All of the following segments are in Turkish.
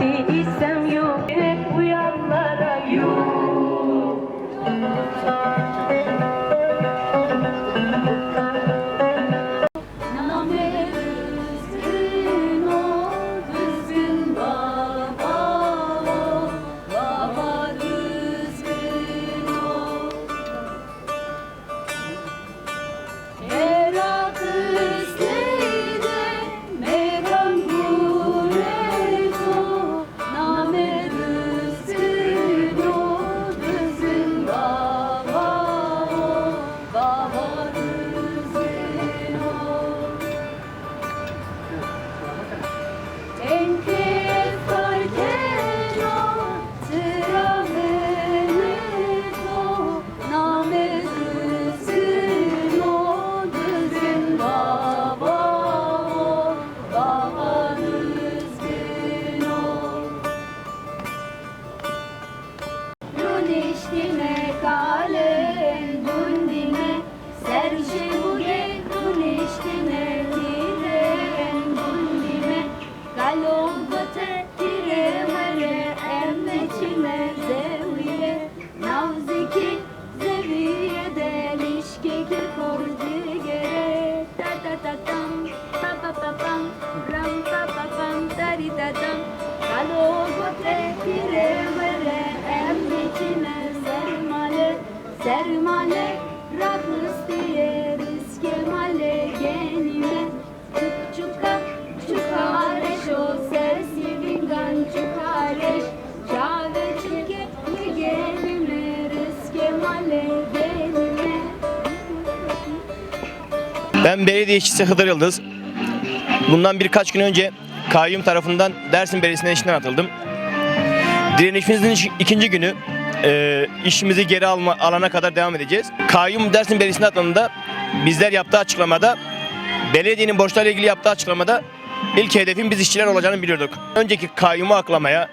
see. Sermale rahatsız diye biz kemale genime. Çuk çuka çukareş o ses yevingan çukareş Çave çike ye genime riz genime. Ben belediye işçisi Hıdır Yıldız. Bundan birkaç gün önce kayyum tarafından Dersim Belediyesi'ne işten atıldım. Direnişimizin iş- ikinci günü e, işimizi geri alma, alana kadar devam edeceğiz. Kayyum Dersim Belediyesi'ne atıldığında bizler yaptığı açıklamada belediyenin borçlarıyla ilgili yaptığı açıklamada ilk hedefin biz işçiler olacağını biliyorduk. Önceki kayyumu aklamaya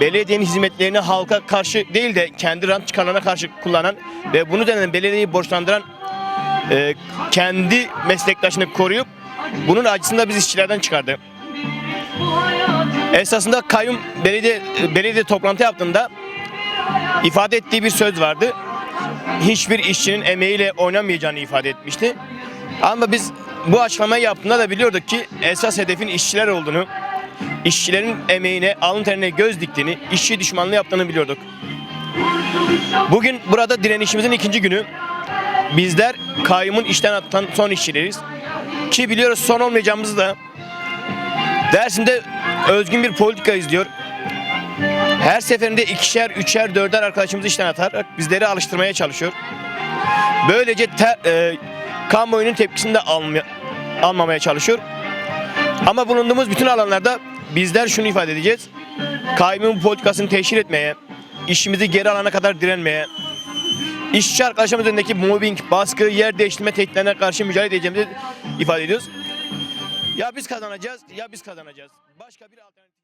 belediyenin hizmetlerini halka karşı değil de kendi rant çıkarlarına karşı kullanan ve bunu denen belediyeyi borçlandıran e, kendi meslektaşını koruyup bunun acısını da biz işçilerden çıkardı. Esasında kayyum belediye belediye toplantı yaptığında ifade ettiği bir söz vardı. Hiçbir işçinin emeğiyle oynamayacağını ifade etmişti. Ama biz bu açıklamayı yaptığında da biliyorduk ki esas hedefin işçiler olduğunu, işçilerin emeğine, alın terine göz diktiğini, işçi düşmanlığı yaptığını biliyorduk. Bugün burada direnişimizin ikinci günü. Bizler kayyumun işten atan son işçileriz. Ki biliyoruz son olmayacağımızı da Dersim'de özgün bir politika izliyor. Her seferinde ikişer, üçer, dörder arkadaşımızı işten atarak bizleri alıştırmaya çalışıyor. Böylece te, e, kamuoyunun tepkisini de almaya, almamaya çalışıyor. Ama bulunduğumuz bütün alanlarda bizler şunu ifade edeceğiz. Kayyumun politikasını teşhir etmeye, işimizi geri alana kadar direnmeye, İşçi arkadaşlarımız önündeki mobbing, baskı, yer değiştirme tehditlerine karşı mücadele edeceğimizi ifade ediyoruz. Ya biz kazanacağız ya biz kazanacağız. Başka bir alternatif